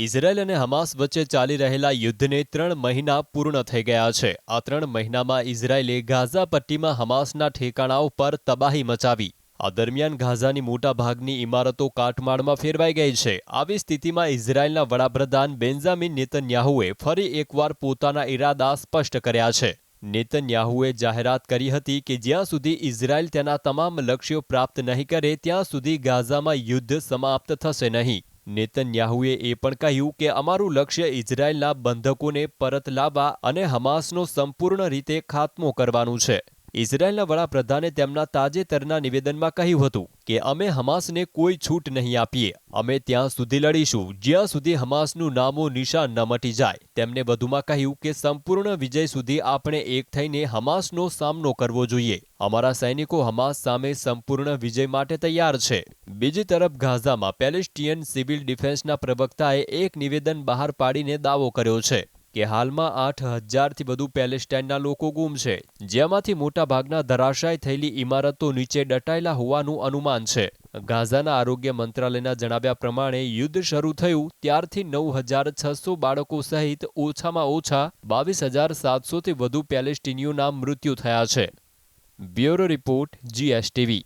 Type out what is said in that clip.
Israel અને Hamas વચ્ચે ચાલી રહેલા યુદ્ધને ત્રણ મહિના પૂર્ણ થઈ ગયા છે. આ ત્રણ મહિનામાં ઇઝરાયલે ગાઝા પટ્ટીમાં હમાસના ઠેકાણાઓ પર તબાહી મચાવી. આ દરમિયાન ગાઝાની મોટાભાગની ઇમારતો કાટમાળમાં ફેરવાઈ ગઈ છે. આવી સ્થિતિમાં ઇઝરાયેલના વડાપ્રધાન બેન્ઝામિન નેતન્યાહુએ ફરી એકવાર પોતાના ઇરાદા સ્પષ્ટ કર્યા છે. નેતન્યાહુએ જાહેરાત કરી હતી કે જ્યાં સુધી ઇઝરાયલ તેના તમામ લક્ષ્યો પ્રાપ્ત નહીં કરે, ત્યાં સુધી ગાઝામાં યુદ્ધ સમાપ્ત થશે નહીં. નેતન્યાહુએ એ પણ કહ્યું કે અમારું લક્ષ્ય ઇઝરાયલના બંધકોને પરત લાવવા અને હમાસનો સંપૂર્ણ રીતે ખાત્મો કરવાનું છે. ઇઝરાયલના વડાપ્રધાને તેમના તાજેતરના નિવેદનમાં કહ્યું હતું કે, અમે હમાસને કોઈ છૂટ નહીં આપીએ. અમે ત્યાં સુધી લડીશું. જ્યાં સુધી હમાસનું નામો નિશાન ન મટી જાય. તેમણે વધુમાં કહ્યું કે, સંપૂર્ણ વિજય સુધી આપણે એક થઈને હમાસનો સામનો કરવો જોઈએ. અમારા સૈનિકો હમાસ સામે સંપૂર્ણ વિજય માટે તૈયાર છે. બીજી તરફ ગાઝામાં પેલેસ્ટિયન સિવિલ ડિફેન્સના પ્રવક્તાએ એક નિવેદન બહાર પાડીને દાવો કર્યો છે. કે હાલમાં આઠ હજારથી વધુ પેલેસ્ટાઇનના લોકો ગુમ છે, જેમાંથી મોટાભાગના ધરાશાય થયેલી ઇમારતો નીચે દટાયેલા હોવાનું અનુમાન છે. ગાઝાના આરોગ્ય મંત્રાલયના જણાવ્યા પ્રમાણે, યુદ્ધ શરૂ થયું ત્યારથી નવ હજાર છસો બાળકો સહિત ઓછામાં ઓછા બાવીસ હજાર સાતસોથી વધુ પેલેસ્ટિનીઓના મૃત્યુ થયા છે. Bureau report, GSTV.